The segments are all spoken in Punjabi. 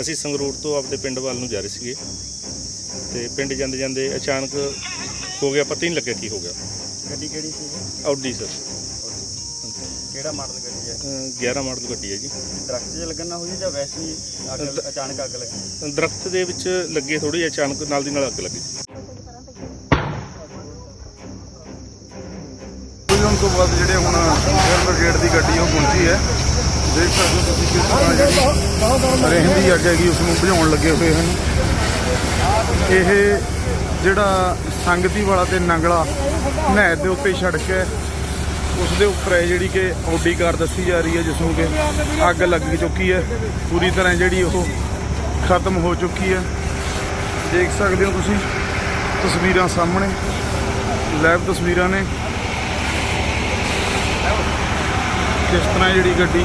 ਅਸੀਂ ਸੰਗਰੂਰ ਤੋਂ ਆਪਦੇ ਪਿੰਡ ਵੱਲ ਨੂੰ ਜਾ ਰਹੇ ਸੀਗੇ ਤੇ ਪਿੰਡ ਜਾਂਦੇ ਜਾਂਦੇ ਅਚਾਨਕ ਹੋ ਗਿਆ ਪਤਾ ਹੀ ਨਹੀਂ ਲੱਗਿਆ ਕੀ ਹੋ ਗਿਆ। ਗੱਡੀ ਕਿਹੜੀ ਸੀ? Audi sir. ਕਿਹੜਾ ਮਾਡਲ ਗੱਡੀ ਹੈ? ਅਹ 11 ਮਾਡਲ ਗੱਡੀ ਹੈ ਜੀ। ਦਰਖਤ 'ਚ ਲੱਗਣ ਨਾਲ ਹੋਈ ਜਾਂ ਵੈਸੇ ਹੀ ਅੱਗ ਅਚਾਨਕ ਅੱਗ ਲੱਗੀ? ਦਰਖਤ ਦੇ ਵਿੱਚ ਲੱਗੇ ਥੋੜੀ ਅਚਾਨਕ ਨਾਲ ਦੀ ਨਾਲ ਅੱਗ ਲੱਗੀ। ਉਹਨਾਂ ਤੋਂ ਬਾਅਦ ਜਿਹੜੇ ਹੁਣ ਫਾਇਰ ਬ੍ਰਿਗੇਡ ਦੀ ਗੱਡੀ ਉਹ ਪਹੁੰਚੀ ਹੈ। ਦੇਖ ਸਕਦੇ ਹੋ ਤੁਸੀਂ ਕਿਸ ਤਰ੍ਹਾਂ ਜਿਹੜੀ ਰਹਿੰਦੀ ਅੱਗ ਹੈਗੀ ਉਸ ਨੂੰ ਬੁਝਾਉਣ ਲੱਗੇ ਹੋਏ ਹਨ। ਇਹ ਜਿਹੜਾ ਸੰਗਤੀ ਵਾਲਾ ਤੇ ਨੰਗਲਾ ਨਹਿਰ ਦੇ ਉੱਤੇ ਸੜਕ ਹੈ ਉਸ ਦੇ ਉੱਪਰ ਹੈ ਜਿਹੜੀ ਕਿ ਆਡੀ ਕਾਰ ਦੱਸੀ ਜਾ ਰਹੀ ਹੈ, ਜਿਸ ਨੂੰ ਕਿ ਅੱਗ ਲੱਗ ਚੁੱਕੀ ਹੈ। ਪੂਰੀ ਤਰ੍ਹਾਂ ਜਿਹੜੀ ਉਹ ਖਤਮ ਹੋ ਚੁੱਕੀ ਹੈ। ਦੇਖ ਸਕਦੇ ਹੋ ਤੁਸੀਂ ਤਸਵੀਰਾਂ ਸਾਹਮਣੇ, ਲਾਈਵ ਤਸਵੀਰਾਂ ਨੇ। ਕਿਸ ਤਰ੍ਹਾਂ ਜਿਹੜੀ ਗੱਡੀ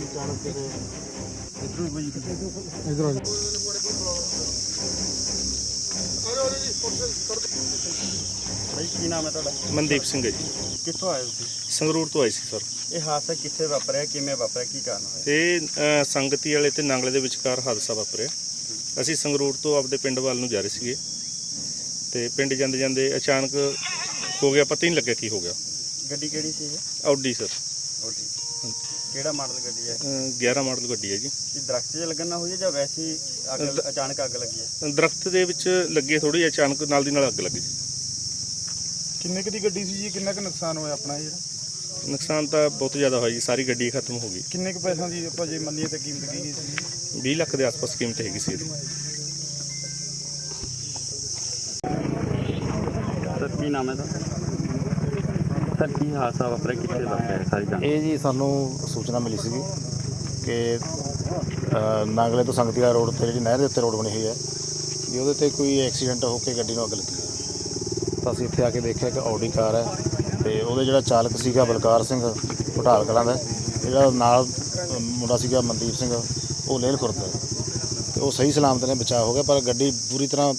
ਹੋ ਚੁੱਕੀ ਹੈ ਭਾਈ ਕੀ ਨਾਮ ਹੈ ਤੁਹਾਡਾ ਮਨਦੀਪ ਸਿੰਘ ਹੈ ਜੀ। ਕਿੱਥੋਂ ਆਏ ਤੁਸੀਂ? ਸੰਗਰੂਰ ਤੋਂ ਆਏ ਸੀ ਸਰ। ਇਹ ਹਾਦਸਾ ਕਿੱਥੇ ਵਾਪਰਿਆ ਕਿਵੇਂ ਵਾਪਰਿਆ ਕੀ ਕਾਰਨ ਹੋਇਆ? ਇਹ ਸੰਗਤੀ ਵਾਲੇ ਤੇ ਨਾਂਗਲੇ ਦੇ ਵਿਚਕਾਰ ਹਾਦਸਾ ਵਾਪਰਿਆ। ਅਸੀਂ ਸੰਗਰੂਰ ਤੋਂ ਆਪਦੇ ਪਿੰਡ ਵੱਲ ਨੂੰ ਜਾ ਰਹੇ ਸੀਗੇ। ਤੇ ਪਿੰਡ ਜਾਂਦੇ ਜਾਂਦੇ ਅਚਾਨਕ ਹੋ ਗਿਆ ਪਤਾ ਹੀ ਨਹੀਂ ਲੱਗਿਆ ਕੀ ਹੋ ਗਿਆ। ਗੱਡੀ ਕਿਹੜੀ ਸੀ ਇਹ? Audi sir. ਓਡੀ ਕਿਹੜਾ ਮਾਡਲ ਗੱਡੀ ਹੈ? ਅਹ 11 ਮਾਡਲ ਗੱਡੀ ਹੈ ਜੀ। ਇਹ ਦਰਖਤ 'ਚ ਲੱਗਣ ਨਾਲ ਹੋਈ ਜਾਂ ਵੈਸੇ ਹੀ ਅੱਗ ਅਚਾਨਕ ਅੱਗ ਲੱਗੀ ਹੈ? ਦਰਖਤ ਦੇ ਵਿੱਚ ਲੱਗੇ ਥੋੜੀ ਅਚਾਨਕ ਨਾਲ ਦੀ ਨਾਲ ਅੱਗ ਲੱਗੀ ਕਿੰਨੇ ਕੁ ਦੀ ਗੱਡੀ ਸੀ ਜੀ? ਕਿੰਨਾ ਕੁ ਨੁਕਸਾਨ ਹੋਇਆ ਆਪਣਾ ਜਿਹੜਾ ਨੁਕਸਾਨ ਤਾਂ ਬਹੁਤ ਜ਼ਿਆਦਾ ਹੋਇਆ ਜੀ। ਸਾਰੀ ਗੱਡੀ ਖਤਮ ਹੋ ਗਈ। ਕਿੰਨੇ ਕੁ ਪੈਸਿਆਂ ਦੀ ਆਪਾਂ ਜੇ ਮੰਨੀਏ ਤਾਂ ਕੀਮਤ ਕੀ ਸੀ? 20 ਲੱਖ ਦੇ ਆਸ-ਪਾਸ ਕੀਮਤ ਹੈਗੀ ਸੀ ਇਹਦੀ। ਸਰ ਕੀ ਨਾਮ ਹੈ ਤੁਹਾਡਾ? ਸਰ ਕੀ ਹਾਦਸਾ ਵਾਪਰਿਆ? ਕਿੱਥੇ ਵਾਪਰਿਆ ਸਾਰੀ ਜਾਣ ਇਹ ਜੀ ਸਾਨੂੰ ਸੂਚਨਾ ਮਿਲੀ ਸੀਗੀ ਕਿ ਅ, ਨਾਗਲੇ ਤੋਂ ਸੰਗਤੀਆ ਰੋਡ ਤੇ ਜਿਹੜੀ ਨਹਿਰ ਦੇ ਉੱਤੇ ਰੋਡ ਬਣੀ ਹੋਈ ਹੈ ਵੀ ਉਹਦੇ ਤੇ ਕੋਈ ਐਕਸੀਡੈਂਟ ਹੋ ਕੇ ਗੱਡੀ ਨੂੰ ਅੱਗ ਲੱਗੀ ਹੈ। ਤਾਂ ਅਸੀਂ ਇੱਥੇ ਆ ਕੇ ਦੇਖਿਆ ਕਿ ਆਡੀ ਕਾਰ ਹੈ ਤੇ ਉਹਦੇ ਜਿਹੜਾ ਚਾਲਕ ਸੀਗਾ ਬਲਕਾਰ ਸਿੰਘ ਪਟਾਲ ਕਲਾਂ ਦਾ ਜਿਹੜਾ ਨਾਲ ਅ, ਮੁੰਡਾ ਸੀਗਾ ਮਨਦੀਪ ਸਿੰਘ ਉਹ ਲੇਲ ਖੁਰਦਾ ਦਾ ਤੇ ਉਹ ਸਹੀ ਸਲਾਮਤ ਨੇ ਬਚਾਅ ਹੋ ਗਿਆ ਪਰ ਗੱਡੀ ਪੂਰੀ ਤਰ੍ਹਾਂ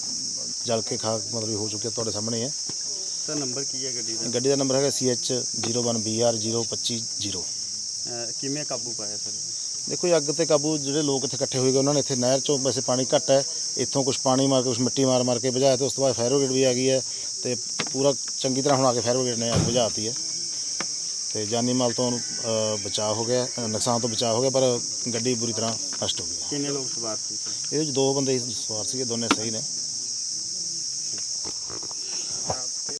ਜਲ ਕੇ ਖਾ ਮਤਲਬ ਹੋ ਚੁੱਕੀ ਹੈ ਤੁਹਾਡੇ ਸਾਹਮਣੇ ਹੀ ਹੈ। ਸਰ ਨੰਬਰ ਕੀ ਹੈ ਗੱਡੀ ਦਾ? ਗੱਡੀ ਦਾ ਨੰਬਰ ਹੈਗਾ CH01BR0250 ਅਹ ਕਿਵੇਂ ਕਾਬੂ ਪਾਇਆ ਸਰ ਦੇਖੋ ਜੀ ਅੱਗ ਤੇ ਕਾਬੂ ਜਿਹੜੇ ਲੋਕ ਇੱਥੇ ਇਕੱਠੇ ਹੋਏ ਗਏ ਉਹਨਾਂ ਨੇ ਇੱਥੇ ਨਹਿਰ ਚੋਂ ਵੈਸੇ ਪਾਣੀ ਘੱਟ ਹੈ ਇੱਥੋਂ ਕੁਝ ਪਾਣੀ ਮਾਰ ਕੇ ਕੁਝ ਮਿੱਟੀ ਮਾਰ ਮਾਰ ਕੇ ਬੁਝਾਇਆ ਤੇ ਉਸ ਤੋਂ ਬਾਅਦ ਫਾਇਰ ਬ੍ਰਿਗੇਡ ਵੀ ਆ ਗਈ ਹੈ ਤੇ ਪੂਰਾ ਚੰਗੀ ਤਰ੍ਹਾਂ ਹੁਣ ਆ ਕੇ ਫਾਇਰ ਬ੍ਰਿਗੇਡ ਨੇ ਅੱਗ ਬੁਝਾਤੀ ਹੈ। ਤੇ ਜਾਨੀ ਮਾਲ ਤੋਂ ਅ, ਬਚਾਅ ਹੋ ਗਿਆ ਅ, ਨੁਕਸਾਨ ਤੋਂ ਬਚਾਅ ਹੋ ਗਿਆ ਪਰ ਗੱਡੀ ਬੁਰੀ ਤਰ੍ਹਾਂ ਨਸ਼ਟ ਹੋ ਗਈ ਕਿੰਨੇ ਲੋਕ ਸਵਾਰ ਸੀ ਸਰ ਇਹਦੇ ਵਿੱਚ ਦੋ ਬੰਦੇ ਸਵਾਰ ਸੀਗੇ ਦੋਨੇ ਸਹੀ ਨੇ।